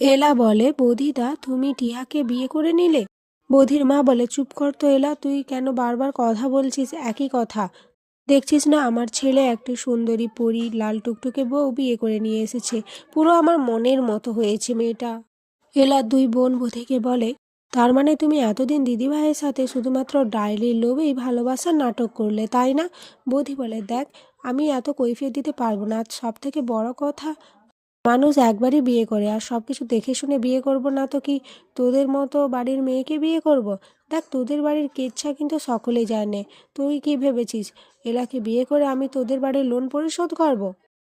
এলা বলে বধিদা তুমি টিয়াকে বিয়ে করে নিলে? বধির মা বলে, চুপ কর তো এলা, তুই কেন বারবার কথা বলছিস একই কথা? দেখছিস না, আমার ছেলে একটি সুন্দরী পরী, লাল টুকটুকে বউ বিয়ে করে নিয়ে এসেছে। পুরো আমার মনের মতো হয়েছে মেয়েটা। এলা দুই বোন বধিকে বলে, তার মানে তুমি এতদিন দিদিভাইয়ের সাথে শুধুমাত্র ডায়েরির লোভেই ভালোবাসার নাটক করলে, তাই না? বৌদি বলে, দেখ, আমি এত কৈফিয়ত দিতে পারব না। সব থেকে বড় কথা মানুষ একবারই বিয়ে করে আর সব কিছু দেখে শুনে বিয়ে করব না তো কি তোদের মতো বাড়ির মেয়েকে বিয়ে করব? দেখ, তোদের বাড়ির কেচ্ছা কিন্তু সকলেই জানে। তুই কি ভেবেছিস? এলাকে বিয়ে করে আমি তোদের বাড়ির লোন পরিশোধ করব।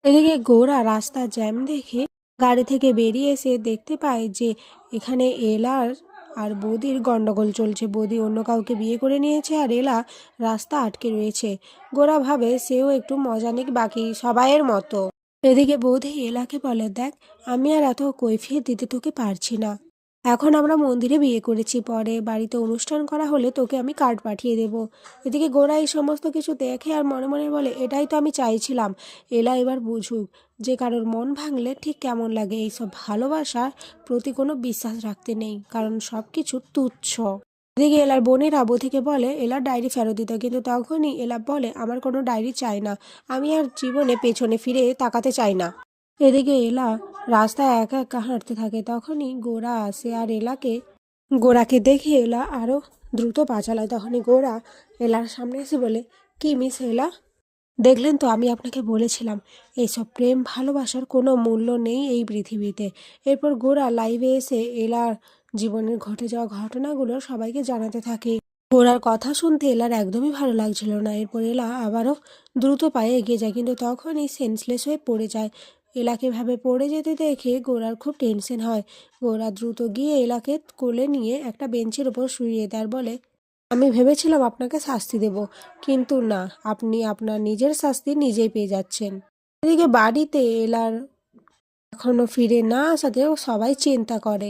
এদিকে গোরা রাস্তা জ্যাম দেখে গাড়ি থেকে বেরিয়ে এসে দেখতে পায় যে এখানে এলার আর বৌদির গন্ডগোল চলছে। বৌদি অন্য কাউকে বিয়ে করে নিয়েছে আর এলা রাস্তা আটকে রয়েছে। গোরা ভাবে সেও একটু মজা নিক বাকি সবাইয়ের মতো। এদিকে বৌদি এলাকে বলে, দেখ, আমি আর এত কৈফিয়ত দিতে তোকে পারছি না। এখন আমরা মন্দিরে বিয়ে করেছি। পরে বাড়িতে অনুষ্ঠান করা হলে তোকে আমি কার্ড পাঠিয়ে দেব এদিকে গোরা এই সমস্ত কিছু দেখে আর মনে মনে বলে, এটাই তো আমি চাইছিলাম। এলা এবার বুঝুক যে কারোর মন ভাঙলে ঠিক কেমন লাগে। এইসব ভালোবাসার প্রতি কোনো বিশ্বাস রাখতে নেই। কারণ সব কিছু তুচ্ছ। এদিকে এলার বোনের আবু থেকে বলে এলার ডায়েরি ফেরত দিত, কিন্তু তখনই এলা বলে, আমার কোনো ডায়েরি চাই না। আমি আর জীবনে পেছনে ফিরে তাকাতে চাই না। এদিকে এলা রাস্তায় একা একা হাঁটতে থাকে। তখনই গোরা আসে আর এলাকে, গোরাকে দেখে এলা আরও দ্রুত পা চালায়। তখনই গোরা এলার সামনে এসে বলে, কি মিস এলা? দেখলেন তো, আমি আপনাকে বলেছিলাম এইসব প্রেম ভালোবাসার কোনো মূল্য নেই এই পৃথিবীতে। এরপর গোরা লাইভে এসে এলার জীবনের ঘটে যাওয়া ঘটনাগুলো সবাইকে জানাতে থাকে। গোরার কথা শুনতে এলার একদমই ভালো লাগছিল না। এরপর এলা আবারও দ্রুত পায়ে এগিয়ে যায়, কিন্তু তখনই সেন্সলেস হয়ে পড়ে যায়। এলাকে ভাবে পড়ে যেতে দেখে গোরার খুব টেনশন হয়। গোরা দ্রুত গিয়ে এলাকে কোলে নিয়ে একটা বেঞ্চের ওপর শুইয়ে দেয় বলে আমি ভেবেছিলাম আপনাকে শাস্তি দেব, কিন্তু না, আপনি আপনার নিজের শাস্তি নিজেই পেয়ে যাচ্ছেন। এদিকে বাড়িতে এলার এখনও ফিরে না আসাতেও সবাই চিন্তা করে।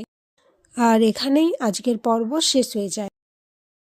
আর এখানেই আজকের পর্ব শেষ হয়ে যায়।